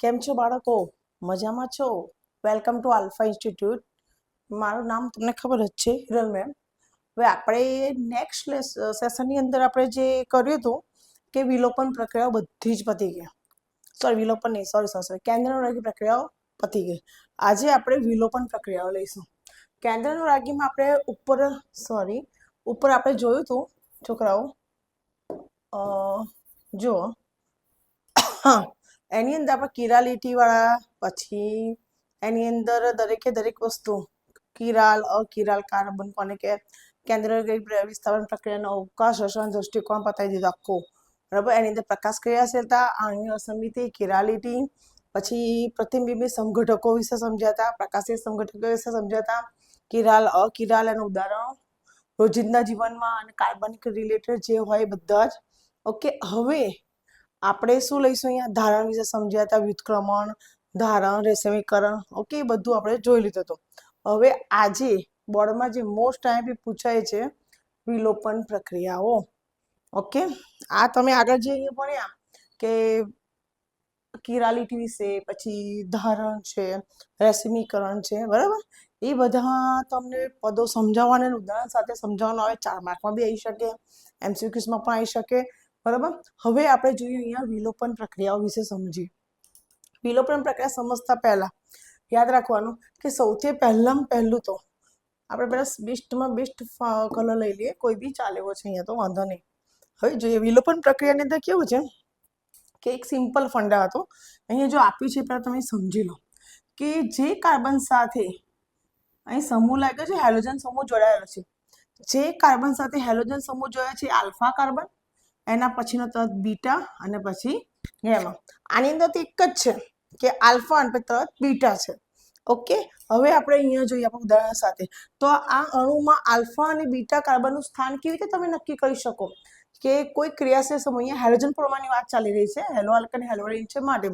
કેમ છો બાળકો? મજામાં છો? વેલકમ ટુ આલ્ફા ઇન્સ્ટિટ્યૂટ મારું નામ તમને ખબર જ છે, હિરલ મેમ હવે આપણે નેક્સ્ટ સેશનની અંદર આપણે જે કર્યું હતું કે વિલોપન પ્રક્રિયાઓ બધી જ પતી ગઈ સોરી વિલોપન નહીં સોરી સોરી સોરી કેન્દ્રનુરાગી પ્રક્રિયાઓ પતી ગઈ. આજે આપણે વિલોપન પ્રક્રિયાઓ લઈશું. કેન્દ્રનુરાગીમાં આપણે ઉપર સોરી ઉપર આપણે જોયું હતું, છોકરાઓ. જો હા એની અંદર આપણે કિરાલિટી લીટીવાળા, પછી એની અંદર દરેકે દરેક વસ્તુ, કિરાલ, અકિરાલ, કાર્બન કોને કે કેન્દ્ર વિસ્તાર પ્રક્રિયાનો અવકાશ, રસાયણ દૃષ્ટિકોણ પતાવી દીધો આખો. બરાબર? એની અંદર પ્રકાશ ક્રિયાશીલતા, આણ્વીય અસમિતિ કિરાલિટી પછી પ્રતિબિંબિત સંગઠકો વિશે સમજાતા, પ્રકાશીય સંગઠકો વિશે સમજાતા, કિરાલ, અકિરાલ એનું ઉદાહરણ, રોજિંદા જીવનમાં અને કાર્બનિક રિલેટેડ જે હોય બધા જ. ઓકે હવે આપણે શું લઈશું અહીંયા? ધારણ વિશે સમજ્યા હતા, વ્યુત્ક્રમણ, ધારણ રેશમીકરણ ઓકે એ બધું આપણે જોઈ લીધું હતું. હવે આજે બોર્ડમાં જે મોસ્ટ ટાઈમ પૂછાય છે, વિલોપન પ્રક્રિયાઓ. ઓકે આ તમે આગળ જે અહીંયા ભણ્યા કે કિરાલિટી વિશે, પછી ધારણ છે રેશમીકરણ છે, બરાબર? એ બધા તમને પદો સમજાવવાના ઉદાહરણ સાથે સમજાવવાનું આવે ચાર માર્કમાં બી આવી શકે એમસીક્યુઝમાં પણ આવી શકે બરાબર? હવે આપણે જોઈએ અહીંયા વિલોપન પ્રક્રિયાઓ વિશે સમજીએ. વિલોપન પ્રક્રિયા સમજતા પહેલા યાદ રાખવાનું કે સૌથી પહેલામાં પહેલું તો આપણે પહેલાં બેસ્ટમાં બેસ્ટ કલર લઈ લઈએ. કોઈ બી ચાલે છે અહીંયા તો વાંધો નહીં. હવે જોઈએ વિલોપન પ્રક્રિયાની અંદર કેવું છે કે એક સિમ્પલ ફંડા હતો. અહીંયા જો આપ્યું છે પહેલાં તમે સમજી લો કે જે કાર્બન સાથે અહીં સમૂહ લાગ્યો છે હેલોજન સમૂહ જોડાયેલો છે. જે કાર્બન સાથે હેલોજન સમૂહ જોયા છે આલ્ફા કાર્બન એના પછીનો તરત બીટા અને પછી ગેમા આની અંદર તો એક જ છે કે આલ્ફા અને તરત બીટા છે. ઓકે? હવે આપણે અહીંયા જોઈએ આપણે ઉદાહરણ સાથે. તો આ અણુમાં આલ્ફા અને બીટા કાર્બનનું સ્થાન કેવી રીતે તમે નક્કી કરી શકો? કે કોઈ ક્રિયાશીલ સમૂહ હેલોજન પરમાણુની વાત ચાલી રહી છે. હેલો આલ્કન હેલોરિન છે માટે.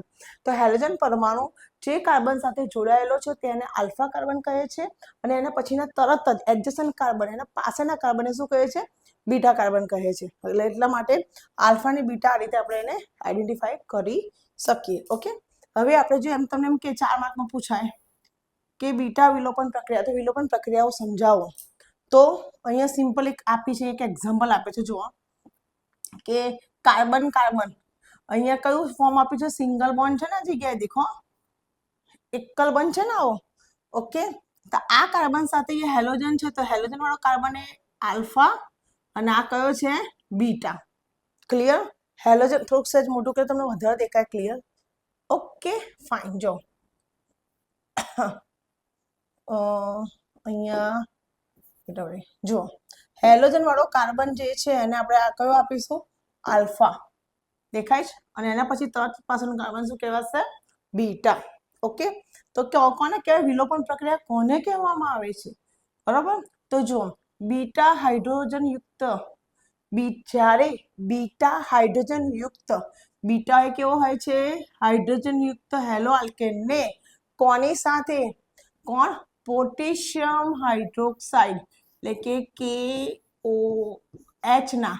તો હેલોજન પરમાણુ જે કાર્બન સાથે જોડાયેલો છે તેને આલ્ફા કાર્બન કહે છે અને એના પછીના તરત જ એડજસન કાર્બન એના પાસેના કાર્બનને શું કહે છે? બીટા કાર્બન કહે છે. એટલે એટલા માટે આલ્ફા અને બીટા આ રીતે આપણે એને આઈડેન્ટિફાઈ કરી શકીએ. ઓકે? હવે આપણે જો એમ તમને એમ કે ચાર માર્કમાં પૂછાય કે બીટા વિલોપન પ્રક્રિયા, તો વિલોપન પ્રક્રિયાઓ સમજાવો. તો અહીંયા સિમ્પલ એક આપી છે, એક એક્ઝામ્પલ આપે છે, જુઓ. કે કાર્બન કાર્બન. અહીંયા કયું ફોર્મ આપ્યું છે? સિંગલ બોન્ડ છે ને જગ્યાએ, દેખો. એકલ બંધ છે ને આવો. ઓકે? તો આ કાર્બન સાથે એ હેલોજન છે, તો હેલોજન વાળો કાર્બન એ આલ્ફા અને આ કયો છે? બીટા. ક્લિયર હેલોજન થોડુંક સહેજ મોટું કરે તમને વધારે દેખાય ક્લિયર ઓકે ફાઇન જો. અહીંયા જો હેલોજન વાળો કાર્બન જે છે, એને આપણે આ કયો આપીશું? આલ્ફા દેખાય છે? અને એના પછી તરત પાછળનું કાર્બન શું કહેવાશે? બીટા ઓકે તો કોને કહેવાય? વિલોપન પ્રક્રિયા કોને કહેવામાં આવે છે? બરાબર? તો જુઓ. બીટા હાઇડ્રોજન યુક્ત બી જ્યારે બીટા હાઇડ્રોજન યુક્ત બીટા એ કેવો હોય છે? હાઇડ્રોજન યુક્ત હેલો આલ્કેનને કોની સાથે? કોણ? પોટેશિયમ હાઇડ્રોક્સાઇડ, એટલે કે કે ઓ એચ ના.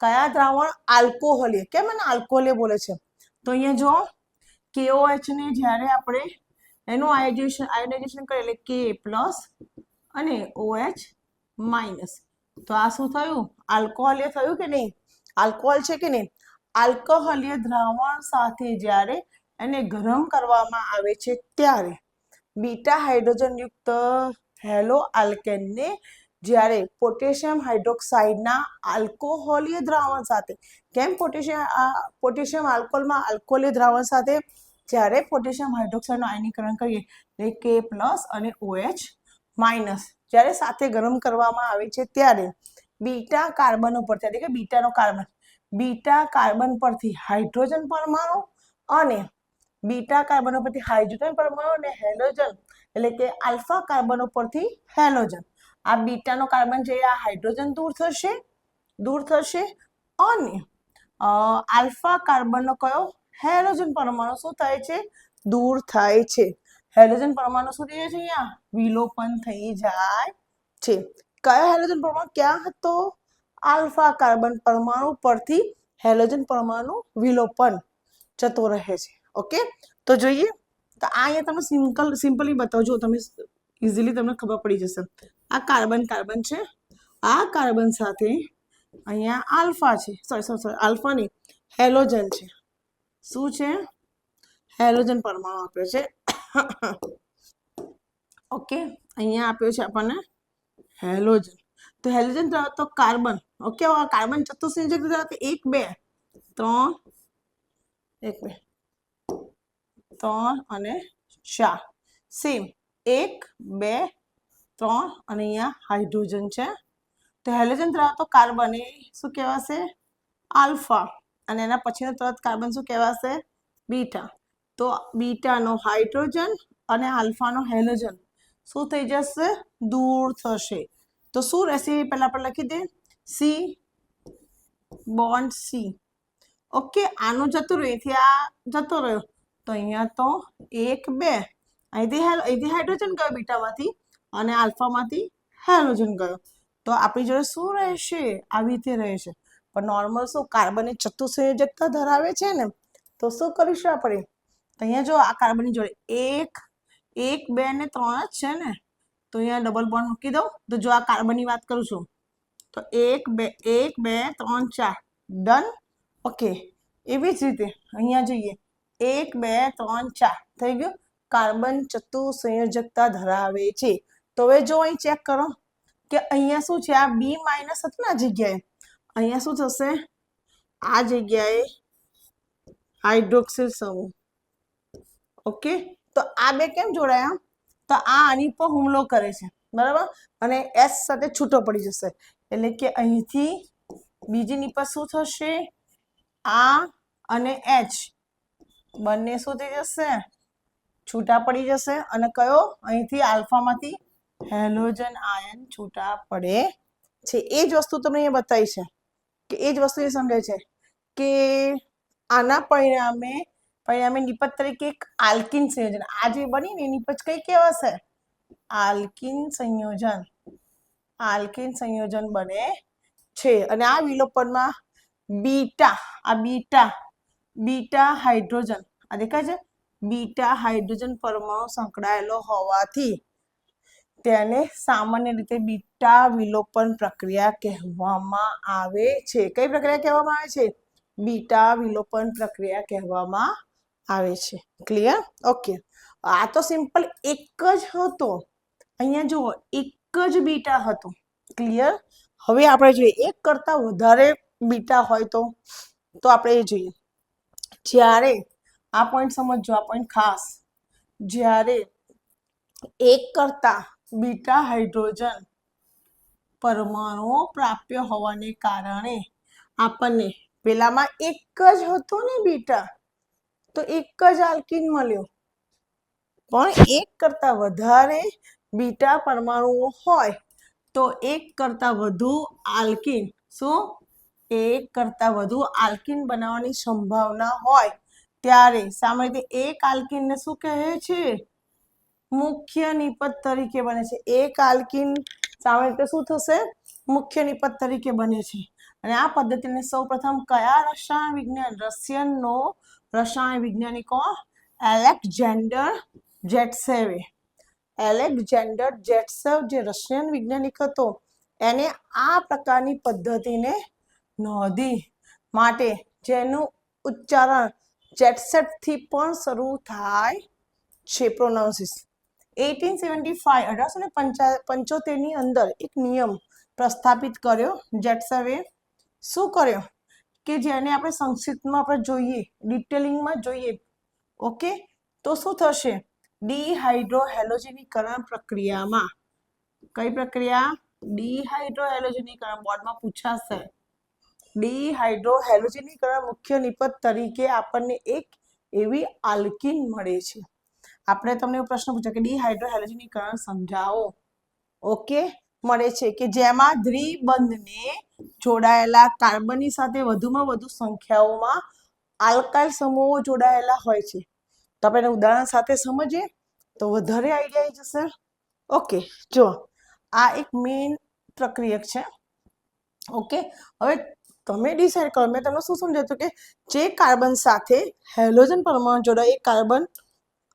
કયા દ્રાવણ? આલ્કોહોલીય કેમ એને આલ્કોહોલીય બોલે છે? તો અહીંયા જો KOH ને જ્યારે આપણે એનું આયોજેશન આયોનાઇઝેશન કરીએ એટલે કે પ્લસ અને OH માઇનસ તો આ શું થયું? આલ્કોહોલીય થયું કે નહીં? આલ્કોહોલ છે કે નહીં? આલ્કોહોલીય દ્રાવણ સાથે જ્યારે એને ગરમ કરવામાં આવે છે ત્યારે બીટા હાઇડ્રોજન યુક્ત હેલો આલ્કેનને જ્યારે પોટેશિયમ હાઇડ્રોક્સાઇડના આલ્કોહોલીય દ્રાવણ સાથે કેમ પોટેશિયમ પોટેશિયમ આલ્કોહોલમાં આલ્કોહોલીય દ્રાવણ સાથે? જ્યારે પોટેશિયમ હાઇડ્રોક્સાઇડનું આયનીકરણ કરીએ, એટલે કે પ્લસ અને ઓએચ માઇનસ. જ્યારે સાથે ગરમ કરવામાં આવે છે ત્યારે બીટા કાર્બન ઉપરથી એટલે કે બીટાનો કાર્બન. બીટા કાર્બન પરથી હાઇડ્રોજન પરમાણુ અને બીટા કાર્બન પરથી હાઇડ્રોજન પરમાણુ અને હેલોજન, એટલે કે આલ્ફા કાર્બન ઉપરથી હેલોજન. આ બીટાનો કાર્બન છે, આ હાઇડ્રોજન દૂર થશે દૂર થશે અને આલ્ફા કાર્બનનો કયો? હેલોજન પરમાણુ. શું થાય છે? દૂર થાય છે. હેલોજન પરમાણુ શું થઈ જાય છે અહીંયા? વિલોપન થઈ જાય. છે. કયા હેલોજન પરમાણુ? ક્યાં હતો? આલ્ફા કાર્બન પરમાણુ પરથી હેલોજન પરમાણુ વિલોપન જતો રહે છે. ઓકે? તો જોઈએ. તો આ અહીંયા તમે સિમ્પલ, સિમ્પલી બતાવજો. તમે ઇઝીલી તમને ખબર પડી જશે. આ કાર્બન કાર્બન છે. આ કાર્બન સાથે અહીંયા આલ્ફા છે. સોરી સોરી સોરી આલ્ફા નહીં. હેલોજન છે. શું છે? હેલોજન પરમાણુ આપ્યો છે. ઓકે અહીંયા આપ્યો છે આપણને હેલોજન. તો હેલોજન ધરાવતો કાર્બન. ઓકે કાર્બન ચતુઃસંયોજક ધરાવતો એક, બે, ત્રણ, એક, બે, ત્રણ અને ચાર. સેમ એક, બે, ત્રણ અને અહીંયા હાઇડ્રોજન છે. તો હેલોજન ધરાવતો કાર્બન, એ શું કહેવાશે? આલ્ફા. અને એના પછીનો તરત કાર્બન શું કહેવાશે? બીટા. તો બીટાનો હાઇડ્રોજન અને આલ્ફાનો હેલોજન. શું થઈ જશે? દૂર થશે. તો શું રહેશે? પહેલાં આપણે લખી દે. C bond C. ઓકે, આનું જતું રહ્યું. એથી આ જતો રહ્યો. તો અહીંયા તો એક, બે. અહીંથી હેલો હાઇડ્રોજન ગયો બીટામાંથી અને આલ્ફામાંથી હેલોજન ગયો. તો આપણી જોડે શું રહેશે? આવી રીતે રહેશે. પણ નોર્મલ શું? કાર્બન એ ચતુઃસંયોજકતા ધરાવે છે ને? તો શું કરીશું આપણે? અહીંયા જો આ કાર્બનની જોડે એક એક, બે ને ત્રણ જ છે ને, તો અહીંયા ડબલ બોન્ડ મૂકી દઉં. તો જો આ કાર્બનની વાત કરું છું. તો એક, બે એક, બે, ત્રણ, ચાર. ડન ઓકે એવી જ રીતે અહીંયા જોઈએ. એક, બે, ત્રણ, ચાર. થઈ ગયું? કાર્બન ચતુસંયોજકતા ધરાવે છે. તો હવે જો અહીં ચેક કરો કે અહીંયા શું છે? આ બી માઇનસ હતું ને જગ્યાએ? અહીંયા શું થશે? આ જગ્યાએ હાઇડ્રોક્સિલ સમૂહ. ઓકે? તો આ બે કેમ જોડાયા? તો આ આની પર હુમલો કરે છે, બરાબર? અને એસ સાથે છૂટો પડી જશે. એટલે કે અહીંથી બીજી નિપર શું થશે? આ અને એચ. બંને શું થઈ જશે? છૂટા પડી જશે. અને કયો? અહીંથી આલ્ફામાંથી હેલોજન આયન છૂટા પડે છે. એ જ વસ્તુ તમને અહીંયા બતાવી છે. કે એ જ વસ્તુ એ સમજાય છે કે આના પરિણામે પરિણામે નિપજ તરીકે એક આલ્કિન સંયોજન. આ જે બની ને નિપજ કઈ કહેવાશે આલ્કિન સંયોજન. આલ્કિન સંયોજન બને છે. અને આ વિલોપનમાં બીટા, આ બીટા બીટા હાઇડ્રોજન. આ દેખાય છે? બીટા હાઇડ્રોજન પરમાણુ સંકળાયેલો હોવાથી તેને સામાન્ય રીતે બીટા વિલોપન પ્રક્રિયા કહેવામાં આવે છે. કઈ પ્રક્રિયા કહેવામાં આવે છે? બીટા વિલોપન પ્રક્રિયા કહેવામાં આવે છે. ક્લિયર ઓકે આ તો સિમ્પલ એક જ હતો. અહીંયા જુઓ, એક જ બીટા હતો. ક્લિયર હવે આપણે જોઈએ, એક કરતા વધારે બીટા હોય તો? તો આપણે એ જોઈએ. જ્યારે, આ પોઈન્ટ સમજજો, આ પોઈન્ટ ખાસ. જ્યારે એક કરતા બીટા હાઇડ્રોજન પરમાણુઓ પ્રાપ્ય હોવાને કારણે આપણને પેલામાં એક જ હતો ને બીટા? તો એક જ આલ્કિન મળ્યો. પણ એક કરતા વધારે બીટા પરમાણુઓ હોય તો એક કરતા વધુ આલ્કિન. શું? એક કરતા વધુ આલ્કિન બનાવવાની સંભાવના હોય ત્યારે સામાન્ય રીતે એક આલ્કિનને શું કહે છે? મુખ્ય નિપજ તરીકે બને છે. એક આલ્કિન સામાન્ય રીતે શું થશે? મુખ્ય નિપજ તરીકે બને છે. અને આ પદ્ધતિને સૌપ્રથમ કયા રસાયણ વિજ્ઞાન? રશિયનનો રસાયણ વૈજ્ઞાનિકો એલેક્ઝેન્ડર જેટસેવે એલેક્ઝેન્ડર જેટસેવ જે રશિયન વૈજ્ઞાનિક હતો, એને આ પ્રકારની પદ્ધતિને નોંધી માટે જેનું ઉચ્ચારણ જેટસેટથી પણ શરૂ થાય છે પ્રોનાઉન્સિસ. એટીન સેવન્ટી ફાઈવ, અઢારસો ને પંચા, પંચોતેરની અંદર એક નિયમ પ્રસ્થાપિત કર્યો જેટસેવે શું કર્યો? કે જેને આપણે સંક્ષિપ્તમાં આપણે જોઈએ ડિટેલિંગમાં જોઈએ. ઓકે? તો શું થશે? ડિહાઇડ્રોહેલોજનીકરણ પ્રક્રિયામાં. કઈ પ્રક્રિયા? ડિહાઇડ્રોહેલોજનીકરણ બોર્ડમાં પૂછાશે. ડિહાઇડ્રોહેલોજનીકરણ મુખ્ય નિપજ તરીકે આપણને એક એવી આલ્કિન મળે છે. આપણે તમને એવો પ્રશ્ન પૂછ્યો કે ડિહાઇડ્રોહેલોજનીકરણ સમજાવો. ઓકે? મળે છે કે જેમાં દ્વિબંધને જોડાયેલા કાર્બનની સાથે વધુમાં વધુ સંખ્યાઓમાં આલ્કાઇલ સમૂહો જોડાયેલા હોય છે. તો આપણે ઉદાહરણ સાથે સમજીએ તો વધારે આઈડિયા આવી જશે. ઓકે જો આ એક મેઇન પ્રક્રિયક છે. ઓકે હવે તમે ડિસાઈડ કરો. મેં તમને શું સમજાવ્યું કે જે કાર્બન સાથે હેલોજન પરમાણુ જોડાય એ કાર્બન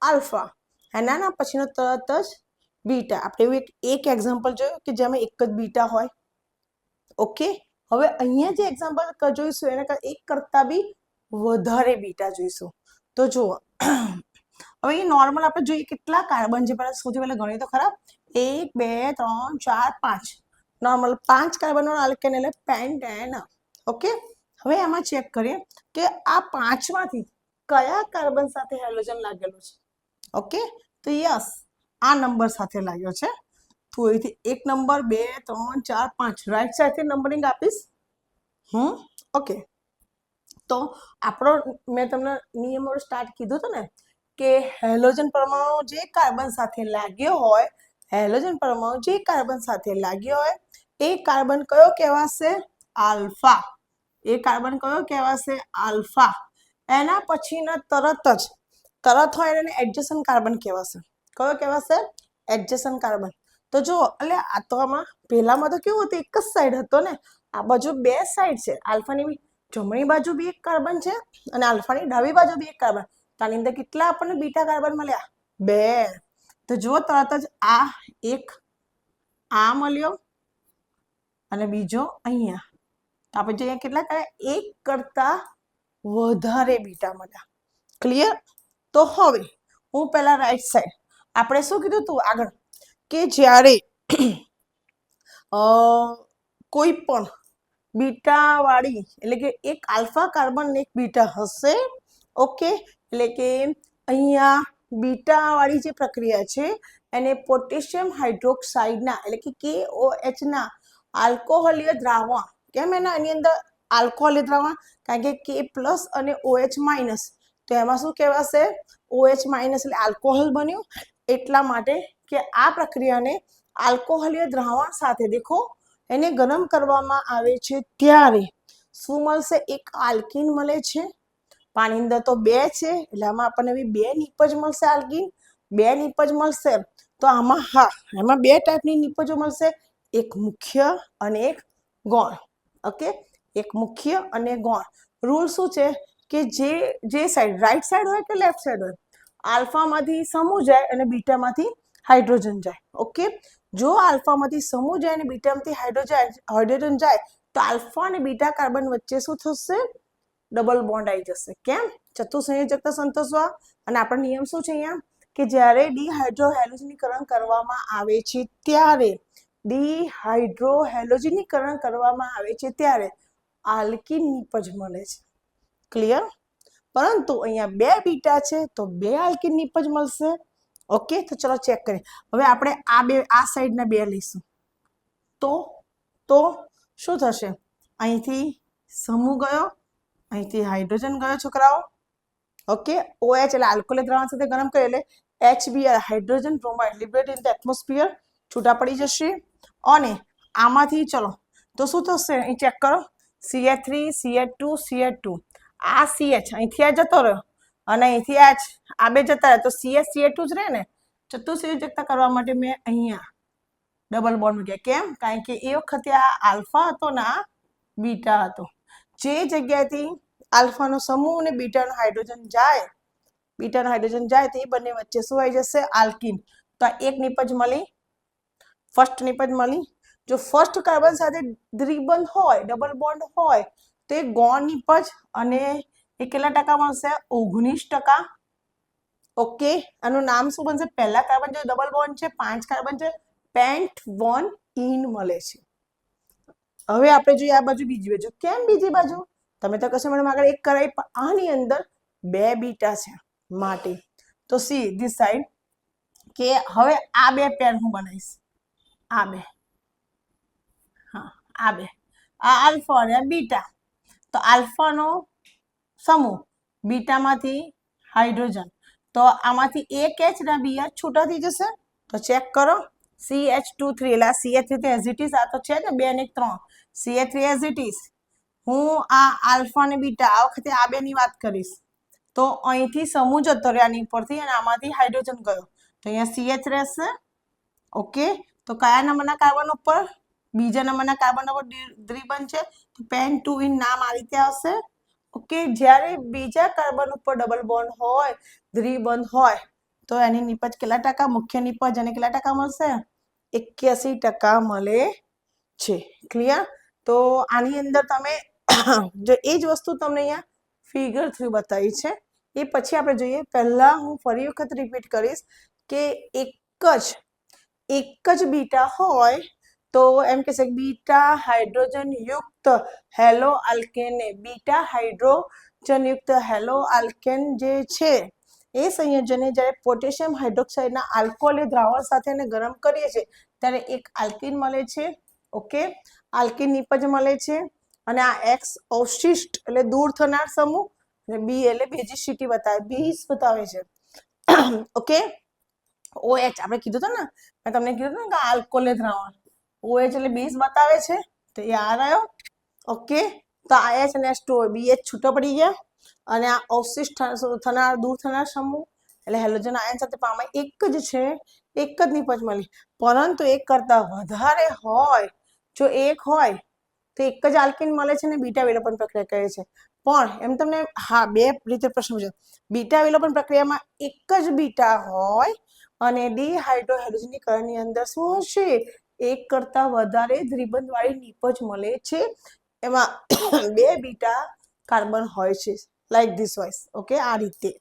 આલ્ફા. એના પછીનો તરત જ બીટા. આપણે એવું એક એક એક્ઝામ્પલ જોયું કે જેમાં એક જ બીટા હોય. ઓકે? હવે અહીંયા જે એક્ઝામ્પલ જોઈશું, એના એક કરતાં બી વધારે બીટા જોઈશું. તો જુઓ, હવે એ નોર્મલ આપણે જોઈએ કેટલા કાર્બન છે, પહેલાં સૌથી પહેલાં ગણીએ તો ખરા એક, બે, ત્રણ, ચાર, પાંચ. નોર્મલ પાંચ કાર્બનનો આલ્કેન એટલે પેન્ટેન ઓકે? હવે એમાં ચેક કરીએ કે આ પાંચમાંથી કયા કાર્બન સાથે હેલોજન લાગેલું છે? ઓકે? તો યસ આ નંબર સાથે લાગ્યો છે. તો અહીંથી એક નંબર, બે, ત્રણ, ચાર, પાંચ. રાઈટ સાઈડથી નંબરિંગ આપીશ? હમ? ઓકે તો આપણો, મેં તમને નિયમો સ્ટાર્ટ કીધું હતું ને, કે હેલોજન પરમાણુ જે કાર્બન સાથે લાગ્યો હોય હેલોજન પરમાણુ જે કાર્બન સાથે લાગ્યો હોય, એ કાર્બન કયો કહેવાશે? આલ્ફા એ કાર્બન કયો કહેવાશે? આલ્ફા એના પછીના તરત જ, તરત હોય એને એડજસન કાર્બન કહેવાશે. કયો કહેવાશે? એડજસન કાર્બન તો જો એટલે આ તો આમાં પહેલામાં તો કેવું હતું, એક જ સાઈડ હતો ને? આ બાજુ બે સાઈડ છે. આલ્ફાની જમણી બાજુ બી એક કાર્બન છે અને આલ્ફાની ડાબી બાજુ બી એક કાર્બન. તો આની અંદર કેટલા આપણને બીટા કાર્બન મળ્યા? બે. તો જુઓ, તરત જ આ એક આ મળ્યો અને બીજો અહીંયા. તો આપણે જોઈએ કેટલા કર્યા? એક કરતા વધારે બીટા મળ્યા. ક્લિયર તો હવે, હું પહેલા રાઈટ સાઈડ આપણે શું કીધું તું આગળ? કે જ્યારે કોઈ પણ બીટાવાળી, એટલે કે એક આલ્ફા કાર્બન એક બીટા હશે, ઓકે? એટલે કે અહીંયા બીટાવાળી જે પ્રક્રિયા છે, એને પોટેશિયમ હાઇડ્રોક્સાઇડના, એટલે કે કે ઓ એચના આલ્કોહોલીય દ્રાવણ, કેમ એના, એની અંદર આલ્કોહોલીય દ્રાવણ? કારણ કે કે પ્લસ અને ઓએચ માઇનસ, તો એમાં શું કહેવાશે? ઓએચ માઇનસ એટલે આલ્કોહોલ બન્યું, એટલા માટે કે આ પ્રક્રિયાને આલ્કોહોલીય દ્રાવણ સાથે દેખો, એને ગરમ કરવામાં આવે છે ત્યારે. શું મળશે? એક આલ્કીન મળે છે. પાણી અંદર તો બે છે, એટલે આમાં આપણને એવી બે નીપજ મળશે આલ્કીન, બે નીપજ મળશે. તો આમાં હા, એમાં બે ટાઈપની નીપજો મળશે, એક મુખ્ય અને એક ગૌણ. ઓકે? એક મુખ્ય અને ગૌણ. રૂલ શું છે? કે જે જે સાઈડ રાઈટ સાઈડ હોય કે લેફ્ટ સાઈડ હોય? આલ્ફામાંથી સમૂહ જાય અને બીટામાંથી હાઇડ્રોજન જાય. ઓકે? જો આલ્ફામાંથી સમૂહ જાય અને બીટામાંથી હાઇડ્રોજન હાઇડ્રોજન જાય, તો આલ્ફા અને બીટા કાર્બન વચ્ચે શું થશે? ડબલ બોન્ડ આવી જશે. કેમ? ચતુસંયોજકતા સંતોષવા. અને આપણો નિયમ શું છે અહીંયા? કે જ્યારે ડિહાઇડ્રોહેલોજનીકરણ કરવામાં આવે છે ત્યારે ડિહાઇડ્રોહેલોજનીકરણ કરવામાં આવે છે ત્યારે આલ્કીન નિપજ મળે છે. ક્લિયર? પરંતુ અહીંયા બે બીટા છે, તો બે આલ્કીન નિપજ મળશે. ઓકે? તો ચલો ચેક કરીએ. હવે આપણે આ બે, આ સાઈડના બે લઈશું. તો તો શું થશે? અહીંથી સમૂહ ગયો, અહીંથી હાઇડ્રોજન ગયો છોકરાઓ. ઓકે? ઓએચ એટલે આલ્કોહોલ દ્રાવણ સાથે ગરમ કરી એટલે HBr hydrogen bromide liberate in the atmosphere છૂટા પડી જશે. અને આમાંથી ચલો, તો શું થશે? અહીં ચેક કરો. CH three CH two CH two આ સીએચ અહીંથી આ જતો રહ્યો. અને અહીંથી આ આ બે જતા રહે. તો સીએસ સી ટુ જ રહે ને? ચતુસંયોજકતા કરવા માટે મેં અહીંયા ડબલ બોન્ડ મૂક્યા. કેમ? કારણ કે એ વખતે આ આલ્ફા હતો ને આ બીટા હતો. જે જગ્યાએથી આલ્ફાનો સમૂહ અને બીટાનો હાઇડ્રોજન જાય, બીટાનો હાઇડ્રોજન જાય, તો એ બંને વચ્ચે શું આવી જશે? આલ્કીન. તો આ એક નિપજ મળી ફર્સ્ટ નિપજ મળી. જો ફર્સ્ટ કાર્બન સાથે દ્વિબંધ હોય ડબલ બોન્ડ હોય, તો એ ગૌણ નિપજ અને એ કેટલા ટકા મળશે? ઓગણીસ ટકા. ઓકે, આનું નામ શું બનશે? પહેલા કાર્બન જે ડબલ બોન્ડ છે, પાંચ કાર્બન છે પેન્ટ વન ઇન મળે છે. હવે આપણે જોઈએ આ બાજુ બીજી બાજુ. કેમ બીજી બાજુ? તમે તો કશો મેડમ આગળ એક પણ આની અંદર બે બીટા છે માટે. તો સી ધીસ સાઈડ કે હવે આ બે પેર હું બનાવીશ. આ બે. હા, આ બે. આ આલ્ફા અને બીટા. તો આલ્ફાનો સમૂહ, બીટામાંથી હાઇડ્રોજન. તો આમાંથી એક એચ ના બી એચ છૂટા થઈ જશે. તો ચેક કરો. સી એચ ટુ થ્રી એટલે C H three as it આ તો છે ને બે ને ત્રણ. C H three as it હું આ આલ્ફા અને બીટા આ વખતે આ બેની વાત કરીશ. તો અહીંથી સમૂહ જતો રહ્યો આની ઉપરથી અને આમાંથી હાઇડ્રોજન ગયો. તો અહીંયા સી એચ રહેશે. ઓકે. તો કયા નંબરના કાર્બન ઉપર? બીજા નંબરના કાર્બન ઉપર દ્વિબંધ છે. તો પેન ટુ ઇન નામ આ રીતે આવશે. ઓકે જ્યારે બીજા કાર્બન ઉપર ડબલ બોન્ડ હોય દ્વિબંધ હોય, તો એની નિપજ કેટલા ટકા મુખ્ય નિપજ અને કેટલા ટકા મળશે? એક્યાસી ટકા મળે છે. ક્લિયર તો આની અંદર તમે જો એ જ વસ્તુ તમને અહીંયા ફિગર થ્રુ બતાવી છે. એ પછી આપણે જોઈએ, પહેલા હું ફરી વખત રિપીટ કરીશ કે એક જ એક જ બીટા હોય તો એમ કહેશે બીટા હાઇડ્રોજન યુક્ત હેલો આલ્કેન, બીટા હાઇડ્રોજન યુક્ત હેલો આલ્કેન જે છે, એ સંયોજને જ્યારે પોટેશિયમ હાઇડ્રોક્સાઇડના આલ્કોહોલી દ્રાવણ સાથે એને ગરમ કરીએ છીએ, ત્યારે એક આલ્કિન મળે છે, ઓકે? આલ્કિન નિપજ મળે છે, અને આ એક્સ અવશિષ્ટ એટલે દૂર થનાર સમૂહ, અને બી એટલે બેઝિસિટી બતાવે બીસ બતાવે છે, ઓકે? ઓ એચ આપણે કીધું હતું ને, મેં તમને કીધું હતું ને કે આલ્કોહોલ દ્રાવણ. ઓ એચ એટલે બેઝ બતાવે છે. તો એ આ રહ્યો. ઓકે તો આ એચ અને એસ ટુ બી એચ છૂટો પડી ગયા. અને આ અવશિષ્ટ થનાર, દૂર થનાર સમૂહ, એટલે હેલોજન આયન સાથે પામા એક જ છે. એક જ નિપજ મળી પરંતુ એક કરતા વધારે હોય. જો એક હોય, તો એક જ આલ્કિન મળે છે ને બીટા વિલોપન પ્રક્રિયા કહે છે. પણ, એમ તમને હા, બે રીતે પ્રશ્ન પૂછ્યો બીટા વિલોપન પ્રક્રિયામાં એક જ બીટા હોય અને ડિહાઇડ્રોહેલોજનીકરણની અંદર શું હશે? એક કરતાં વધારે દ્વિબંધ નીપજ મળે છે. એમાં બે બીટા કાર્બન હોય છે. લાઈક ધીસ વાઇઝ ઓકે આ રીતે.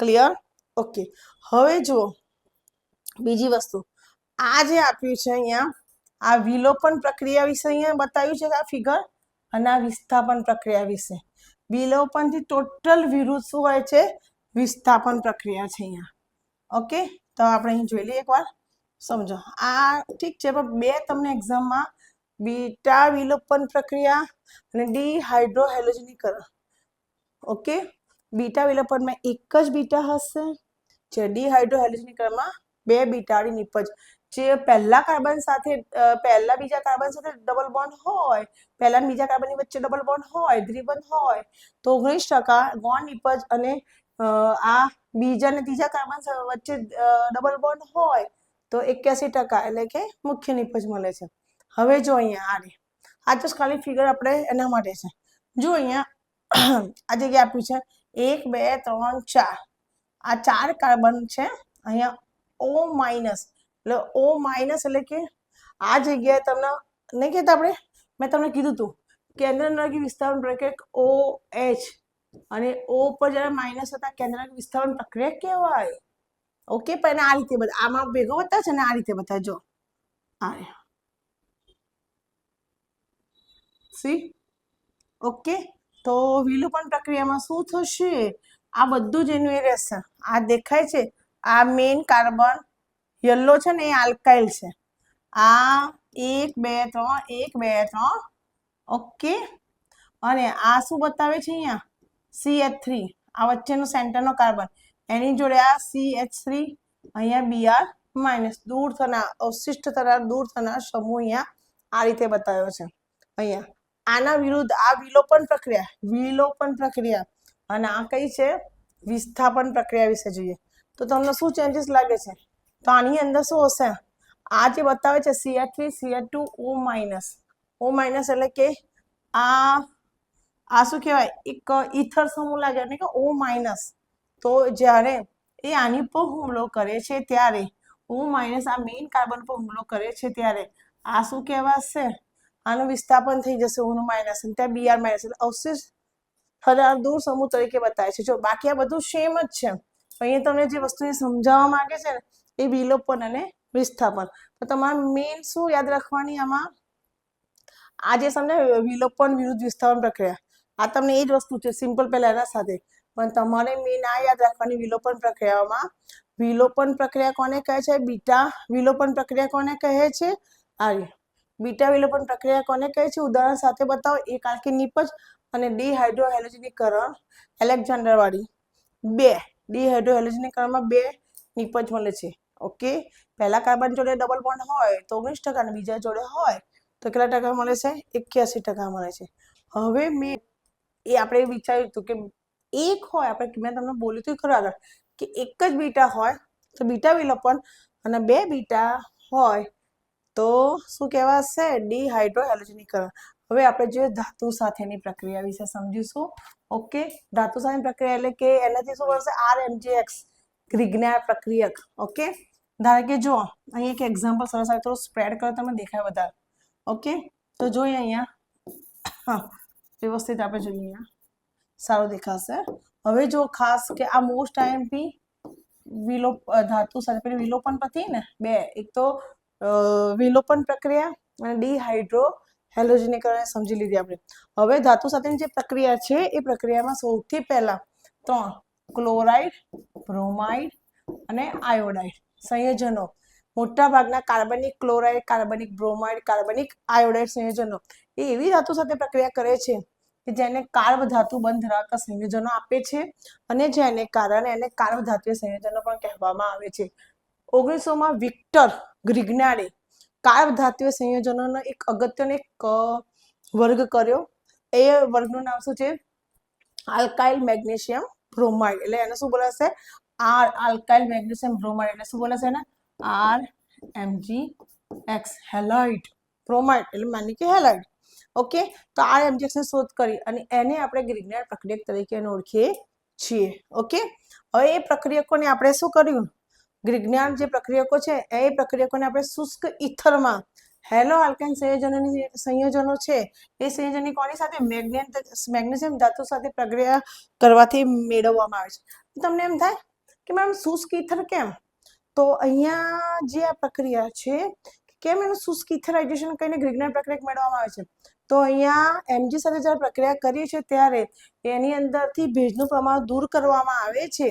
ક્લિયર ઓકે હવે જુઓ. બીજી વસ્તુ. આ જે આપ્યું છે અહીંયા, આ વિલોપન પ્રક્રિયા વિશે અહીંયા બતાવ્યું છે આ ફિગર અને આ વિસ્થાપન પ્રક્રિયા વિશે. વિલોપનથી ટોટલ વિરુદ્ધ શું હોય છે? વિસ્થાપન પ્રક્રિયા છે અહીંયા. ઓકે તો આપણે અહીં જોઈ લઈએ એકવાર. સમજો. આ ઠીક છે, પણ બે તમને એક્ઝામમાં બીટા વિલોપન પ્રક્રિયા અને ડિહાઇડ્રોહેલોજનીકરણ ઓકે? બીટા વિલોપનમાં એક જ બીટા હશે, જે ડિહાઇડ્રોહેલોજનીકરણમાં બે બીટાળી નિપજ. જે પહેલા કાર્બન સાથે પહેલા બીજા કાર્બન સાથે ડબલ બોન્ડ હોય, પહેલા બીજા કાર્બનની વચ્ચે ડબલ બોન્ડ હોય, દ્વિબંધ હોય, તો ઓગણીસ ટકા ગોણ નિપજ અને આ બીજા અને ત્રીજા કાર્બન વચ્ચે ડબલ બોન્ડ હોય તો એક્યાસી ટકા એટલે કે મુખ્ય નિપજ મળે છે. હવે જો અહીંયા આ રે આ તો ખાલી ફિગર આપણે એના માટે છે. જો અહીંયા આ જગ્યાએ આપ્યું છે. એક, બે, ત્રણ, ચાર. આ ચાર કાર્બન છે. અહીંયા ઓ માઇનસ. એટલે ઓ માઇનસ એટલે કે આ જગ્યાએ તમને નહીં કહેતા આપણે? મેં તમને કીધું હતું કેન્દ્રનગી વિસ્તારણ પ્રક્રિયા ઓ એચ. અને ઓ પર જ્યારે માઇનસ હતા કેન્દ્ર વિસ્તારણ પ્રક્રિયા કહેવાય ઓકે, પણ આ રીતે બધા, આમાં ભેગો બતાવે છે ને આ રીતે બધા જો. સી ઓકે, તો વિલોપન પ્રક્રિયામાં શું થશે? આ બધું જ એનું એ રહેશે. આ દેખાય છે, આ મેઇન કાર્બન યલો છે ને એ આલ્કાઇલ છે. આ એક, બે, ત્રણ, એક, બે, ત્રણ, ઓકે. અને આ શું બતાવે છે અહીંયા? સી એચ થ્રી આ વચ્ચેનો સેન્ટરનો કાર્બન એની જોડે આ સી એચ થ્રી અહીંયા બીઆર માઇનસ દૂર થનાર, અવશિષ્ટ થનાર, દૂર થનાર સમૂહ અહીંયા આ રીતે બતાવ્યો છે. અહીંયા, આના વિરુદ્ધ આ વિલોપન પ્રક્રિયા વિલોપન પ્રક્રિયા, અને આ કઈ છે? વિસ્થાપન પ્રક્રિયા વિશે જોઈએ. તો તમને શું ચેન્જીસ લાગે છે? તો આની અંદર શું હશે? આ જે બતાવે છે CH three CH two O minus O minus એટલે કે આ આ શું કહેવાય? એક ઈથર સમૂહ લાગે, એટલે કે ઓ માઇનસ તો જ્યારે એ આની પર હુમલો કરે છે ત્યારે ઓ માઇનસ આ મેઇન કાર્બન પર હુમલો કરે છે ત્યારે, આ શું કહેવાશે? આનું વિસ્થાપન થઈ જશે ઓનું માઇનસ ત્યાં બીઆર માઇનસ અવશેષ અવશિષ્ટ દૂર સમૂહ તરીકે બતાવે છે. જો બાકી આ બધું સેમ જ છે અહીંયા તમને જે વસ્તુ સમજાવવા માંગે છે ને, એ વિલોપન અને વિસ્થાપન. તો તમારે મેઇન શું યાદ રાખવાની આમાં? આજે તમને વિલોપન વિરુદ્ધ વિસ્થાપન પ્રક્રિયા. આ તમને એ જ વસ્તુ છે સિમ્પલ પહેલા એના સાથે. પણ તમારે મેં આ યાદ રાખવાની વિલોપન પ્રક્રિયાઓમાં. વિલોપન પ્રક્રિયા કોને કહે છે? બીટા વિલોપન પ્રક્રિયા કોને કહે છે? આ બીટા વિલોપન પ્રક્રિયા કોને કહે છે? ઉદાહરણ સાથે બતાવો. એક આલ્કિન નિપજ અને ડિહાઇડ્રોહેલોજનીકરણ. એલેક્ઝાન્ડરવાળી. બે. ડિહાઇડ્રોહેલોજનીકરણમાં બે નિપજ મળે છે. ઓકે? પહેલા કાર્બન જોડે ડબલ બોન્ડ હોય તો ઓગણીસ ટકા અને બીજા જોડે હોય તો કેટલા ટકા મળે છે? એક્યાસી ટકા મળે છે. હવે મેં એ આપણે વિચાર્યું હતું કે એક હોય, આપણે મેં તમને બોલ્યું હતું ખરું આગળ, કે એક જ બીટા હોય, તો બીટા વિલોપન અને બે બીટા હોય, તો શું કહેવાશે? ડિહાઇડ્રોહેલોજનીકરણ હવે આપણે જોઈએ ધાતુ સાથેની પ્રક્રિયા વિશે સમજીશું. ઓકે? ધાતુ સાથેની પ્રક્રિયા એટલે કે એનાથી શું મળશે આર એમજીએક્સ ગ્રિગ્નાર પ્રક્રિયક. ઓકે? ધારો કે જો અહીં એક એક્ઝામ્પલ સરસ આવે, થોડું સ્પ્રેડ કરો, તમને દેખાય વધારે. ઓકે? તો જોઈએ અહીંયા. હા, વ્યવસ્થિત આપણે જોઈએ અહીંયા. સારું દેખાશે. હવે જો ખાસ કે આ મોસ્ટ આઈએમપી વિલોપ ધાતુ સાથે પેલી વિલોપન પતિ ને બે, એક તો વિલોપન પ્રક્રિયા અને ડિહાઇડ્રો કારણે સમજી લીધી આપણે. હવે ધાતુ સાથેની જે પ્રક્રિયા છે, એ પ્રક્રિયામાં સૌથી પહેલા ત્રણ, ક્લોરાઇડ, બ્રોમાઇડ અને આયોડાઇડ સંયોજનો. મોટા ભાગના કાર્બનિક ક્લોરાઇડ, કાર્બનિક બ્રોમાઇડ, કાર્બનિક આયોડાઇડ સંયોજનો. એ એવી ધાતુ સાથે પ્રક્રિયા કરે છે કે જેને કાર્બ ધાતુ બંધ ધરાવતા સંયોજનો આપે છે અને જેને કારણે એને કાર્બ ધાતુય સંયોજનો પણ કહેવામાં આવે છે. ઓગણીસોમાં વિક્ટર ગ્રિગ્નાડે કાર્બ ધાતુય સંયોજનોનો એક અગત્યનો એક વર્ગ કર્યો. એ વર્ગનું નામ શું છે? Alkyl magnesium bromide. એટલે એને શું બોલાશે? R, alkyl magnesium bromide. એટલે શું બોલાશે એને? R MG X, halide. Bromide. એટલે માની કે હેલાઇડ. ઓકે? તો આ એમજીએક્સની શોધ કરી અને એને આપણે ગ્રીગનાર પ્રક્રિયક તરીકે ઓળખીએ છીએ. ઓકે? હવે એ પ્રક્રિયકોને આપણે શું કર્યું? ગ્રીગનાર જે પ્રક્રિયકો છે, એ પ્રક્રિયકોને આપણે શુષ્ક ઇથરમાં. હેલો આલ્કેન સંયોજનોની સંયોજનો છે, એ સંયોજનની કોની સાથે? મેગ્નેટ મેગ્નેશિયમ ધાતુ સાથે પ્રક્રિયા કરવાથી મેળવવામાં આવે છે. તમને એમ થાય કે મેમ શુષ્ક ઇથર કેમ? તો અહીંયા જે આ પ્રક્રિયા છે, કેમ એનું શુષ્ક ઇથરાઇઝેશન કરીને ગ્રીગનાર પ્રક્રિયા મેળવવામાં આવે છે? તો અહીંયા એમજી સાથે જ્યારે પ્રક્રિયા કરીએ છીએ ત્યારે એની અંદરથી ભેજનું પ્રમાણ દૂર કરવામાં આવે છે.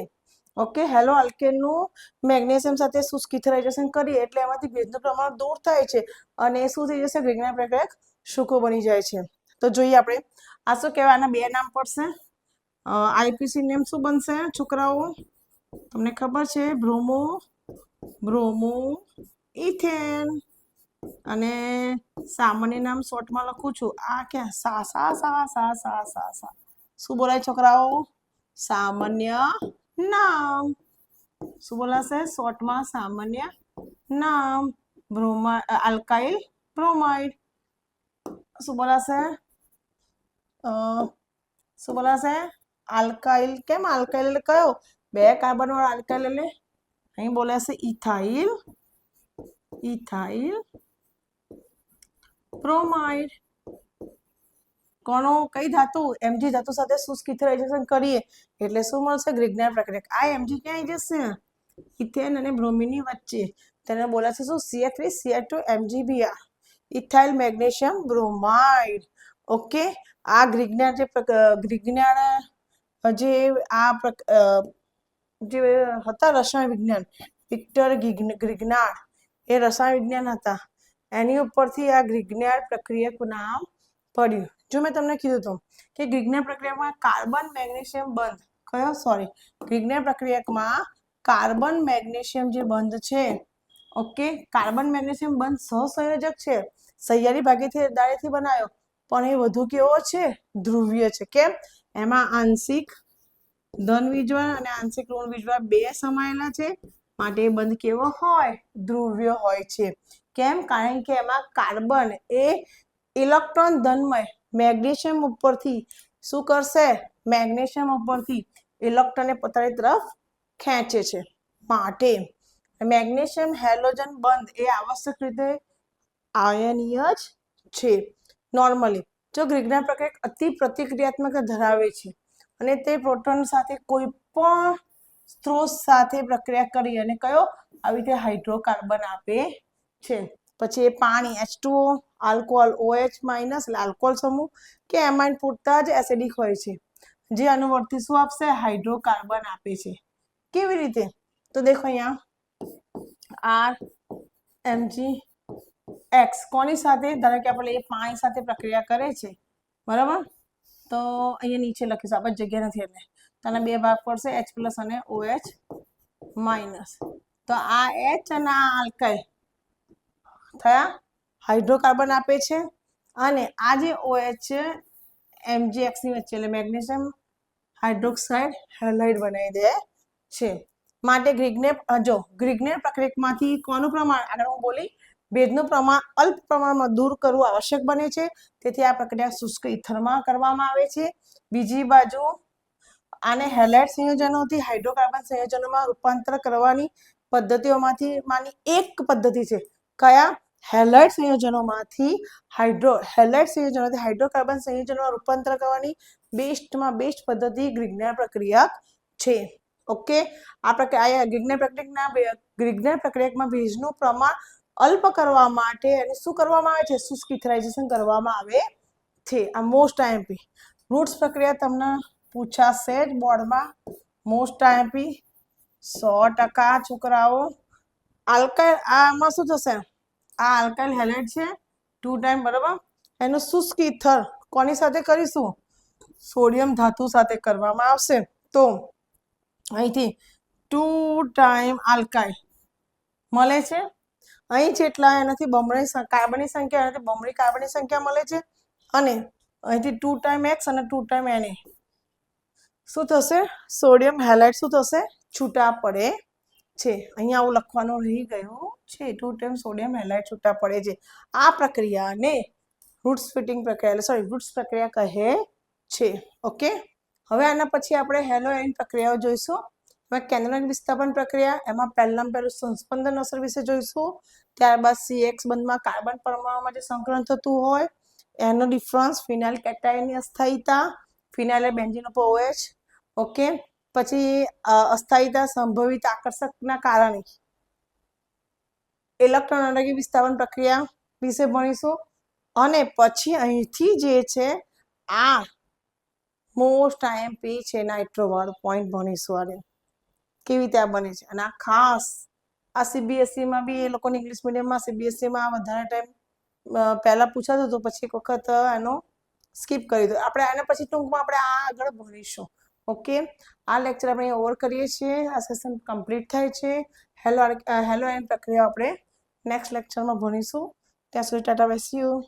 ઓકે, હેલો, આલ્કેનનું મેગ્નેશિયમ સાથે શુષ્ક ઇથરાઇઝેશન કરીએ? એટલે એમાંથી ભેજનું પ્રમાણ દૂર થાય છે અને એ શું થઈ જશે? ગ્રિગ્નાર પ્રક્રિયા સૂકો બની જાય છે. તો જોઈએ આપણે, આ શું કહેવાય? આના બે નામ પડશે. આઈપીસી નેમ શું બનશે? છોકરાઓ, તમને ખબર છે? Bromo bromo, ethane. અને સામાન્ય નામ શોર્ટમાં લખું છું. આ ક્યાં? સા સા સા સા સા સા સા. શું બોલાય છોકરાઓ? સામાન્ય નામ. શું બોલાશે? શોર્ટમાં સામાન્ય નામ. બ્રોમા આલ્કાઇલ બ્રોમાઇડ. શું બોલાશે? શું બોલાશે? આલ્કાઇલ. કેમ આલ્કાઇલ એટલે કયો? બે કાર્બન વાળો આલ્કાઇલ એટલે? અહીં બોલાશે ઇથાઇલ. ઇથાઇલ બ્રોમાઇડ કોનો કઈ ધાતુ? એમજી ધાતુ સાથે શુષ્ક કરીએ, એટલે શું મળશે? ગ્રિગ્નાર પ્રક્રિયા. આ એમજી ક્યાં આવી જશે? ઇથેન અને બ્રોમિનની વચ્ચે. તેને બોલાશે શું CA three CA two MGBR ethyl magnesium bromide. Okay? આ ગ્રિગ્નાર જે ગ્રિગ્નાર જે આ જે હતા રસાયણ વિજ્ઞાન, વિક્ટર ગ્રિગ્નાર. એ રસાયણ વિજ્ઞાન હતા. એની ઉપરથી આ ગ્રિગ્નેર પ્રક્રિયક નામ પડ્યું. જો મેં તમને કીધું હતું કે ગ્રિગ્નાર પ્રક્રિયામાં કાર્બન મેગ્નેશિયમ બંધ. કયો? સોરી ગ્રિગ્નાર પ્રક્રિયકમાં કાર્બન મેગ્નેશિયમ જે બંધ છે ઓકે કાર્બન મેગ્નેશિયમ બંધ સહસંયોજક છે. સહિયારી ભાગીથી દાળેથી બનાવ્યો પણ એ વધુ કેવો છે? ધ્રુવીય છે. કેમ? એમાં આંશિક ધન વીજવા અને આંશિક ઋણ વીજવા બે સમાયેલા છે. માટે એ બંધ કેવો હોય? ધ્રુવ્ય હોય છે. કેમ? કારણ કે એમાં કાર્બન એ ઇલેક્ટ્રોન ધનમય, મેગ્નેશિયમ ઉપરથી. શું કરશે? મેગ્નેશિયમ ઉપરથી ઇલેક્ટ્રોનને પોતાની તરફ ખેંચે છે માટે. મેગ્નેશિયમ હેલોજન બંધ એ આવશ્યક રીતે આયનીય જ છે. નોર્મલી જો ગ્રીગના પ્રક્રિયા અતિ પ્રતિક્રિયાત્મક ધરાવે છે અને તે પ્રોટોન સાથે કોઈ પણ સ્ત્રોત સાથે પ્રક્રિયા કરી અને કયો? આવી રીતે હાઇડ્રોકાર્બન આપે છે. પછી એ પાણી H two alcohol OH minus એટલે આલ્કોહોલ સમૂહ, કે એમાઇન પૂરતા જ એસિડિક હોય છે. જે અનુવર્તી શું આપશે? હાઇડ્રોકાર્બન આપે છે. કેવી રીતે? તો દેખો અહીંયા આર એમજી એક્સ કોની સાથે? ધારો કે આપણે એ પાણી સાથે પ્રક્રિયા કરે છે. બરાબર? તો અહીંયા નીચે લખીશું. આપણે જગ્યા નથી એટલે. તને બે ભાગ પડશે એચ પ્લસ અને ઓએચ માઇનસ તો આ એચ અને આ આલ્કાઇલ થયા? હાઇડ્રોકાર્બન આપે છે અને આ જે ઓએચ છે MgX વચ્ચે એટલે મેગ્નેશિયમ હાઇડ્રોક્સાઇડ હેલાઇડ બનાવી દે છે. માટે ગ્રિગ્નેર જો ગ્રિગ્નેર પ્રક્રિયકમાંથી કોનું પ્રમાણ, આગળ હું બોલી ભેજનું પ્રમાણ, અલ્પ પ્રમાણમાં દૂર કરવું આવશ્યક બને છે. તેથી આ પ્રક્રિયા શુષ્ક ઇથરમાં કરવામાં આવે છે. બીજી બાજુ, આને હેલાઇટ સંયોજનોથી હાઇડ્રોકાર્બન સંયોજનોમાં રૂપાંતર કરવાની પદ્ધતિઓમાંથી માની એક પદ્ધતિ છે. કયા? હેલાઇટ સંયોજનોમાંથી હાઇડ્રો હેલાઇટ સંયોજનોથી હાઇડ્રોકાર્બન સંયોજનોમાં રૂપાંતર કરવાની બેસ્ટમાં બેસ્ટ પદ્ધતિ ગ્રિગ્નાર પ્રક્રિયા છે. ઓકે? આ પ્રક્રિયા ગ્રિગ્નાર પ્રક્રિયાના ગ્રિગ્નાર પ્રક્રિયામાં ભેજનું પ્રમાણ અલ્પ કરવા માટે અને શું કરવામાં આવે છે? શુષ્ક ઇથરાઇઝેશન કરવામાં આવે છે. આ મોસ્ટ આઈએમપી રૂટ્સ પ્રક્રિયા તમને પૂછાશે જ બોર્ડમાં. મોસ્ટ આઈએમપી સો ટકા છોકરાઓ આલ્કાઇલ, આમાં શું થશે? આ આલ્કાઇલ હેલેટ છે ટુ ટાઈમ બરાબર? એનું શુષ્ક ઇથર કોની સાથે કરીશું? સોડિયમ ધાતુ સાથે કરવામાં આવશે. તો અહીંથી ટુ ટાઈમ આલ્કાઇલ મળે છે. અહીં જેટલા એનાથી બમણી કાર્બનની સંખ્યા, એનાથી બમણી કાર્બનની સંખ્યા મળે છે. અને અહીંથી ટુ ટાઈમ એક્સ અને ટુ ટાઈમ એને શું થશે? સોડિયમ હેલાઇટ શું થશે? છૂટા પડે. છે, અહીંયા આવું લખવાનું રહી ગયું છે ટુ ટાઈમ સોડિયમ હેલાઇટ છૂટા પડે છે. આ પ્રક્રિયાને રૂટ્સ ફિટિંગ પ્રક્રિયા સોરી રૂટ્સ પ્રક્રિયા કહે છે. ઓકે હવે આના પછી આપણે હેલો એન્ડ પ્રક્રિયાઓ જોઈશું. હવે કેન્દ્રક વિસ્થાપન પ્રક્રિયા, એમાં પહેલાં પહેલું સંસ્પંદન અસર વિશે જોઈશું. ત્યારબાદ સી એક્સ બંધમાં કાર્બન પરમાણુમાં જે સંકલન થતું હોય, એનો ડિફરન્સ ફિનાઇલ કેટાયનની અસ્થાયીતા ફિનાઇલ બેન્ઝિન ઉપર ઓકે પછી અસ્થાયીતા સંભવિત આકર્ષકના કારણે. ઇલેક્ટ્રોન અણગી વિસ્થાપન પ્રક્રિયા વિશે ભણીશું. અને પછી અહીંથી જે છે, આ મોસ્ટ આઈએમપી છે ના એટલો વાળો પોઈન્ટ ભણીશું આને. કેવી રીતે આ બને છે? અને આ ખાસ, આ સીબીએસસીમાં માં બી એ લોકોની ઇંગ્લિશ મીડિયમમાં સીબીએસસીમાં વધારે ટાઈમ પહેલા પૂછાતું હતું, પછી એક વખત એનો સ્કીપ કરી દો આપણે એના પછી ટૂંકમાં આપણે આ આગળ ભણીશું. ઓકે? આ લેક્ચર આપણે ઓવર કરીએ છીએ. આ સેશન કમ્પ્લીટ થાય છે. હેલો હેલો એન્ડ પ્રક્રિયા આપણે નેક્સ્ટ લેક્ચરમાં ભણીશું. ત્યાં સુધી ટાટા, બેસી યુ.